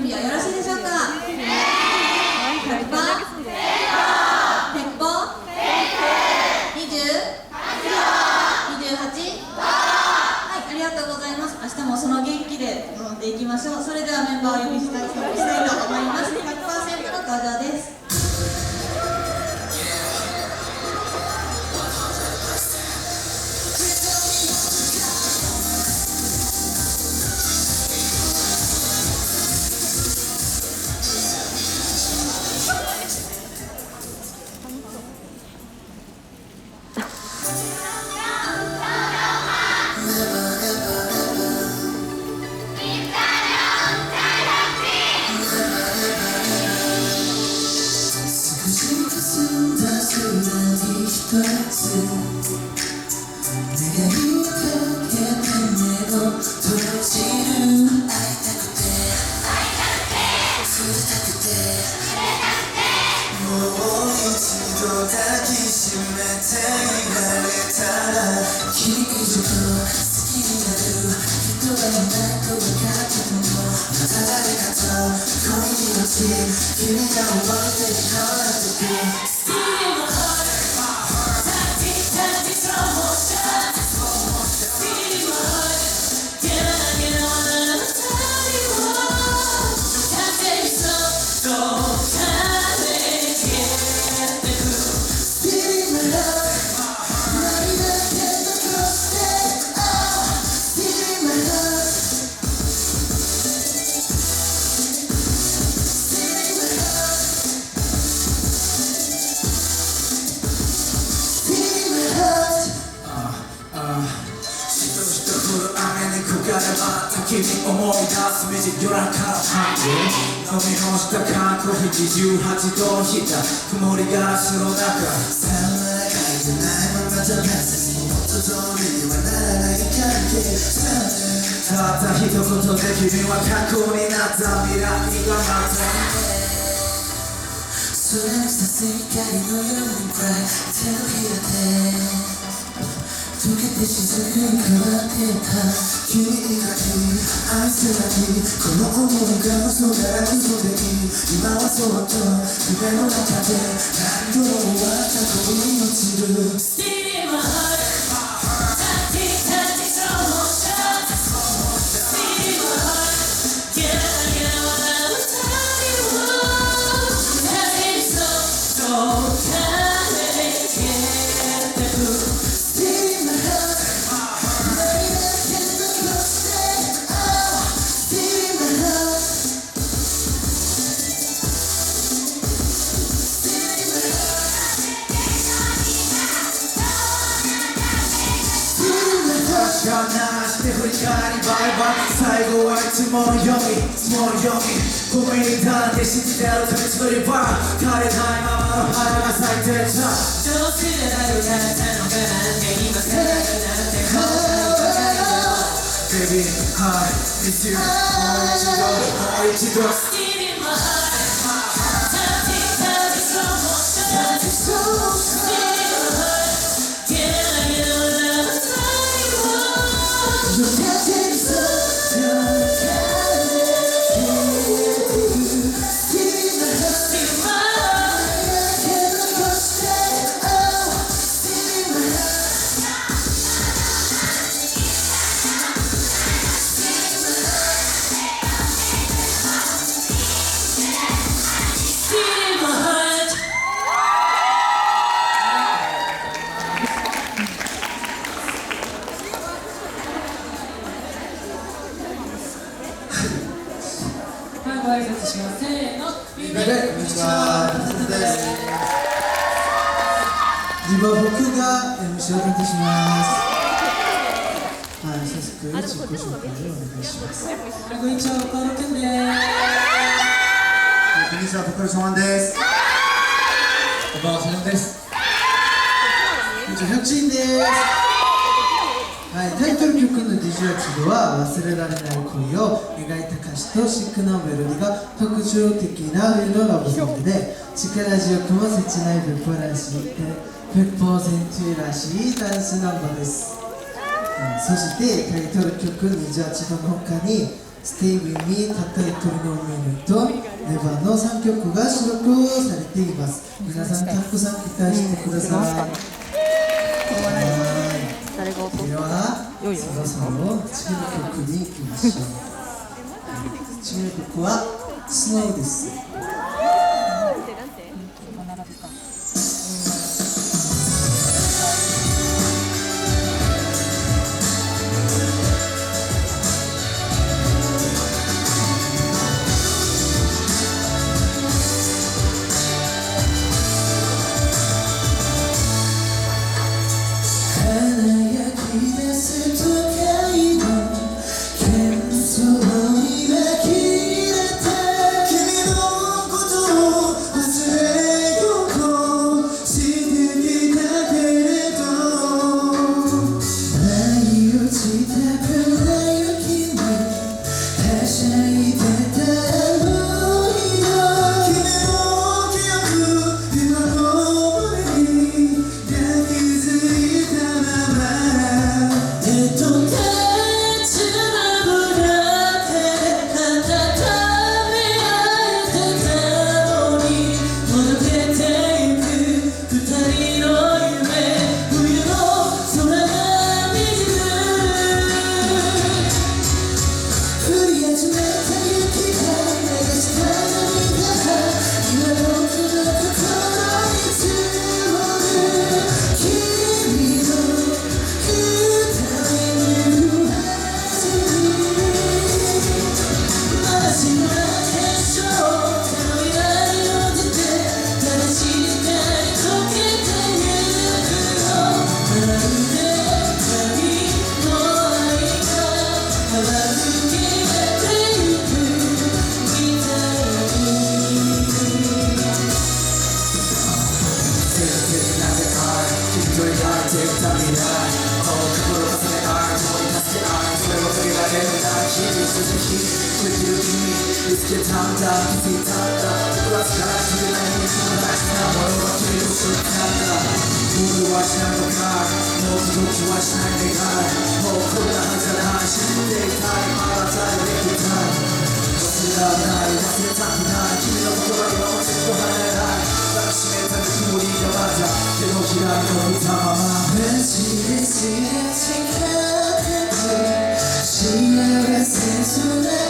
準備はよろしいでしょうか？100番鉄砲2028はいありがとうございます明日もその元気で飲んでいきましょうそれではメンバーを呼びしたいと思います100%の登場です１８度引いた曇りガラスの中。さらな書いてないままじゃメッセもジ元通りにはならない関係たった一言で君は過去になった未来。が待ってそれにさせ光のように Cry till here 溶けて雫に変わってた君以外愛せないこの想いが嘘なら嘘でいい今はそっと夢の中で何度も終わった恋に落ちる Still in my heart ものようにいつもうにごめんにだって信じてる手作りは枯れないままの花が咲いてたどうしてだよね手の手なんて今せなくなってこんなにばかりでも Baby, hi, it's you もう一度、もう一度こんにちは、岡野健です。こんにちは、ボカルショマンです小川さんです。こんにちは、ヒョクチンですはい、タイトル曲の「ディジュアチド」は忘れられない恋を描いた歌詞とシックなメロディーが特徴的な冬のラブソングで力強くも切ないブッポらしい。ブッポーセンチューらしいダンスナンバーです、はいそしてタイトル曲「28度」の他に Stay With Me たった一人のメニューと Never の3曲が収録されています。皆さんたくさん期待してください。は誰がではそろそろ次の曲に行きましょう。次の曲は Snow ですはしないのかもう気持ちはしない願い。もうこんなはずがない死んでい。たいまだ在できた忘れらない忘れたくない君の言葉今もずっと離れない抱きしめたぬくもりがまた手のひらに伸びたままねじれじれ近くて幸せつない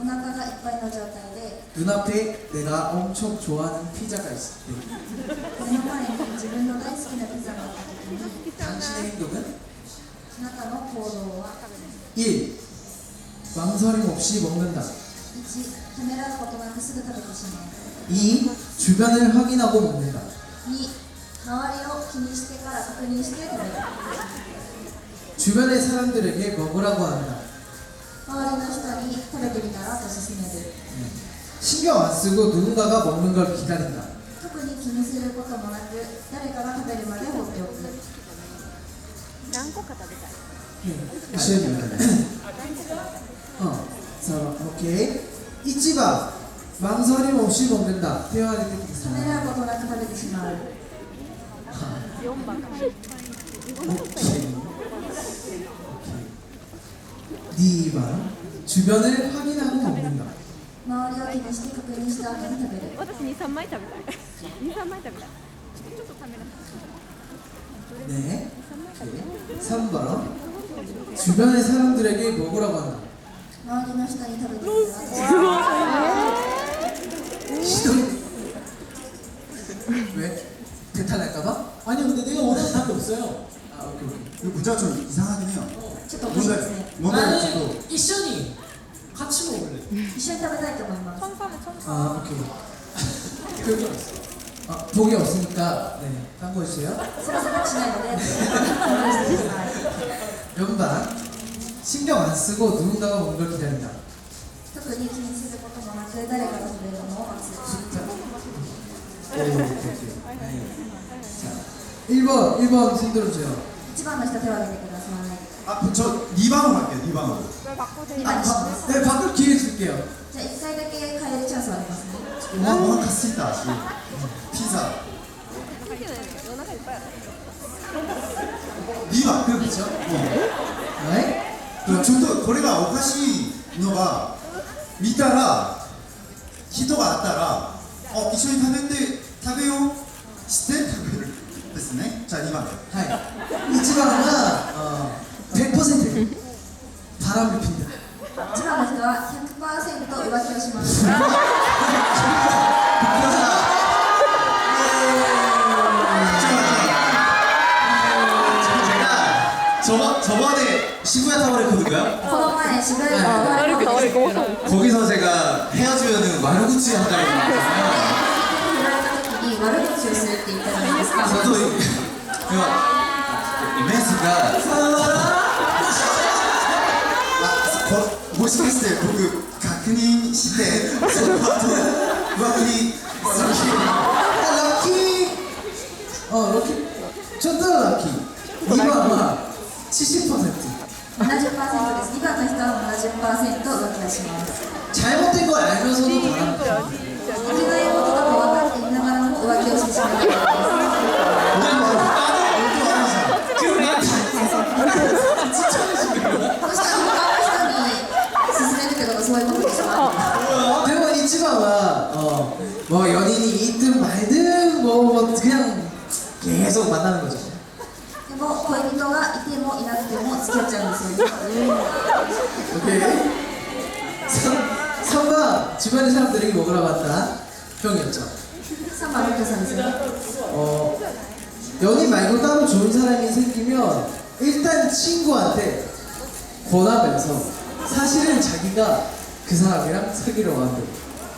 お腹がいっぱいの状態で 눈앞에 내가 엄청 좋아하는 피자가 있을 때 目の前に自分の大好きなピザがあった時に 당신의 행동은 あなたの行動は 1. 망설임 없이 먹는다 1ためらうことなくすぐ食べてしまう 2. 주변을 확인하고 먹는다 2周りを気にしてから確認して食べる 주변의 사람들에게 먹으라고 한다 周りの人に食べてみたらと勧める 신경 안 쓰고 누군가가 먹는 걸 기다린다 特に気にすることもなく誰かが食べるまで放っておく何個か食べたい 어, 자, 오케이 1번 망설임 없이 먹는다 대화를 ため 듣겠습니다 らうことなく食べてしまう4番 오케이. 오케이. 2번 주변을 확인하고 먹는다 周りを気にして確認した後に食べる私23枚食べたい23枚食べたいちょっとためら 네 오케이. 3번 주변의 사람들에게 먹으라고 한다 周りの人に食べてみたら 시동 왜? 배탈날까봐? 아니 근데 내가 원하는 답이 없어요 아 오케이 오케이 이 문제가 좀 이상하긴 해요 ちょっとおかしい 뭔가 ですね 뭔가 저도 나는 이션이 같이 먹을래 一緒に食べたいと思います 청소하면 청소 아 오케이 그게 없어 아 독이 없으니까 네 딴거 해주세요 それ選択しないのでお願いしてください 연반 신경 안 쓰고 누군가가 먹는 걸 기다린다 特に気にすることもなく誰かが食べるのを待つ 진짜 오 오케이 오케이 네. 자 1번 1번 손 들어주세요 一番の人手を挙げてください 아, 저 2번으로 할게요 2번으로 二番にします 네 바꿀 기회 줄게요 じゃあ一回だけ変えるチャンスはありますね 오, 오 갔습니다 피자 夜中いっぱいある 2번 그 그렇죠? 어. 네? ちょっとこれがおかしいのが見たら人があったらあ一緒に食べて食べようして食べるですねじゃあ2番で 하이 1번은 어, 100% 바람을 핀다. 네. 제가 저번 저번에 시부야 타워 레코드인가요? 코로나에 집에 너를 거리고 거기서 제가 헤어지면 마루구치 한다고 했잖아요. 이 머리를 지었을 때 있잖아요. 저도 이메스가 こもしかして僕確認してその後浮気する日 아, 럭키 어 럭키 저도 럭키 2번은 70% 70%です2番の人は70%浮気をします 잘못된 걸 알면서도 바람을 핀다 いけないことだと分かっていながらも浮気をして 뭐 연인이 있든 말든 뭐, 뭐 그냥 계속 만나는 거죠 でも恋人がいてもいなくても付き合っちゃうんですよね 오케이 3, 3번 주변의 사람들에게 먹으라고 한다 형이었죠 3番の人さんですね 어, 연인 말고 따로 좋은 사람이 생기면 일단 친구한테 권하면서 사실은 자기가 그 사람이랑 사귀려고 한대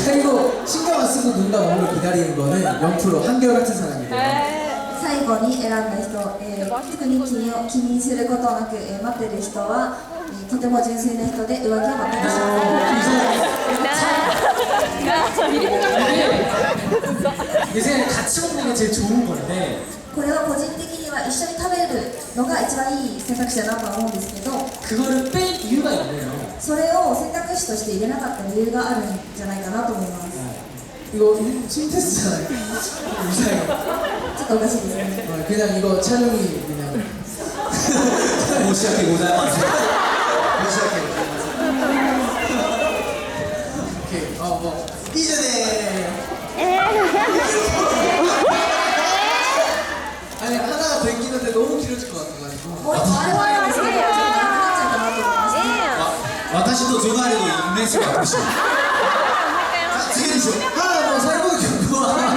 그리고 신경 안 쓰고 박수도 눈과 마음을 기다리는 거는 0% 한결같은 사람이래요. 最後に選んだ人、えー特に気に気にすることなく、えー待ってる人は、えーとても純粋な人で浮気を待ってしまう 이게 생각에 같이 먹는 게 제일 좋은 건데 これは個人 的には一緒に食べるのが一番いい選択肢だなとは思うんですけど 그거를 뺄 이유가 있네요. それを選択肢として入れなかった理由があるんじゃないかなと思います 이거 심 테스트잖아요. 이상해요. ちょっとおかしいですね 어, 그냥 이거 촬영이 그냥 申し訳ございません申し訳ございません 오케이 어뭐 이전에 너무 길어질 것 같아가지고. 와타시도 조가리도 인내스가 없이. 자, 지금이죠. 하나, 둘, 살고 경고와.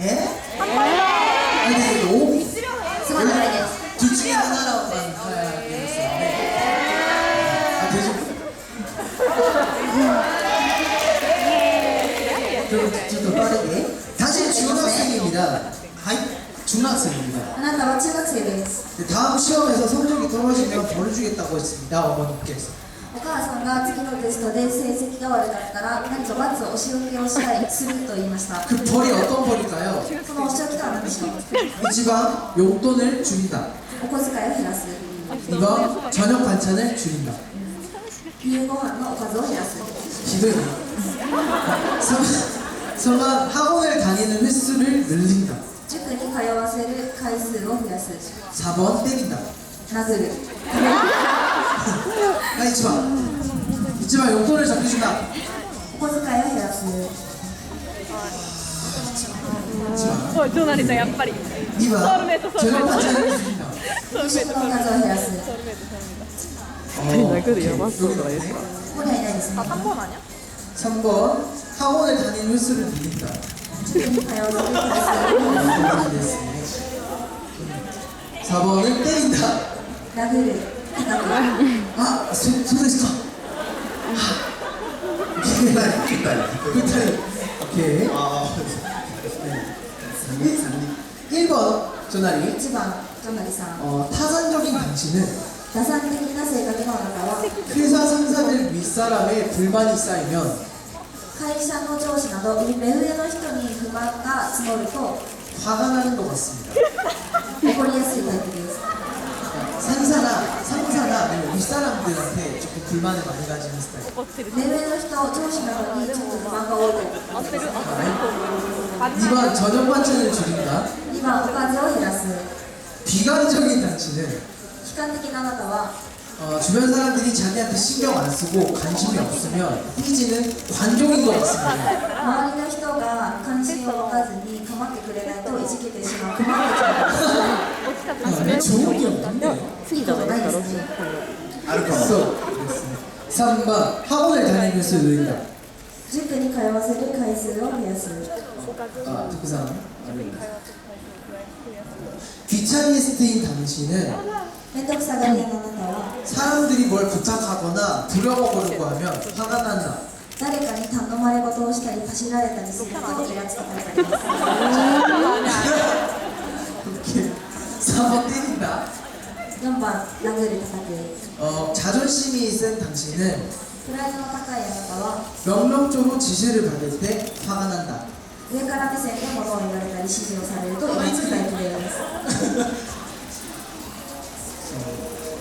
에? 아니, 너무. 둘 중에 하나라고 생각해야 되겠어요. 아, 되죠? 그리고 좀더 빠르게. 다시 중학생입니다. 하이 중학생입니다 あなたは中学生です 네, 다음 시험에서 성적이 떨어지면 벌을 주겠다고 했습니다 어머님께서 お母さんが次のテストで成績が悪かったら何か罰お仕置きをしたいすると言いました 그 벌이 어떤 벌일까요? そのお仕置きとは何でしょう 1번 용돈을 줄인다 お小遣いを減らす 2번 저녁 반찬을 줄인다 夕ご飯のおかずを減らす 기도해 3번 학원을 다니는 횟수를 늘린다 塾に通わせる回数を増やす 4번 때린다 殴る 아 1번 1번 용돈을 적해준다 お小遣いを減らす おい隣さんやっぱり 2번 소름에서 저녁 소름에서. 반찬을 줄인다 給食のおかずを減らす 어, 나그를 오케이. 여봤어, 여기 있네. ここにはいないですね 3번 아니야? 3번 학원을 다니는 횟수를 늘린다 4번은 때린다. 나그네. 아, 소, 소데스카. 아, 깃발. 오케이. 아, 네. 1번, 조나리. 1번, 조나리さん. 어, 타산적인 방치는 자산적인 사세가 되어나와 회사 상사들 윗사람에 불만이 쌓이면 会社の上司など目上の人に不満が募ると 화가 나는 것 같습니다. 怒りやすいタイプです 상사나 상사나 아니면 윗사람들한테 조금 불만을 많이 가지는 스타일. 怒ってる目上の人上司などにちょっと不満が多いタイプ合ってる合ってる 2번 저녁 반찬을 줄인다. 2番おかずを減らす 비관적인 당신은 悲観的なあなたは 어, 주변 사람들이 자기한테 신경 안 쓰고 관심이 없으면 삐지는 관종인 것 같습니다. 周りの人が関心を持たずに構ってくれないといじけてしまう困ってしまう 아, 좋은 게 없는데. いいことないですね 그래서 3번 학원을 다니는 수 늘린다. 塾に通わせる回数を増やす 아, 그 사람. 귀차니스트인 당신은 面倒くさがり屋のあなたは 사람들이 뭘 부탁하거나 부려먹으려고 하면 화가 난다. 誰かに頼まれ事をしたり走られたりすると気がつくタイプです 이렇게 4번 때린다. 4番殴る叩く 어, 자존심이 센 당신은 プライドの高いあなたは 명령적으로 지시를 받을 때 화가 난다. 上から目線で物を言われたり指示をされるとイラつくタイプです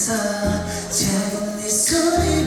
예뻐서 작은 네 소리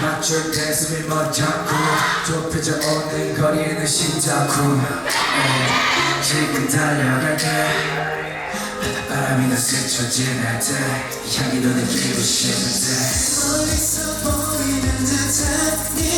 맞출 때 숨이 멎었고 좁혀져 오는 거리는 심장쿵 yeah. 지금 달려갈게 바람이 나 스쳐 지날 때 향기도 느끼고 싶을 때 멀리서 보이는 듯한 네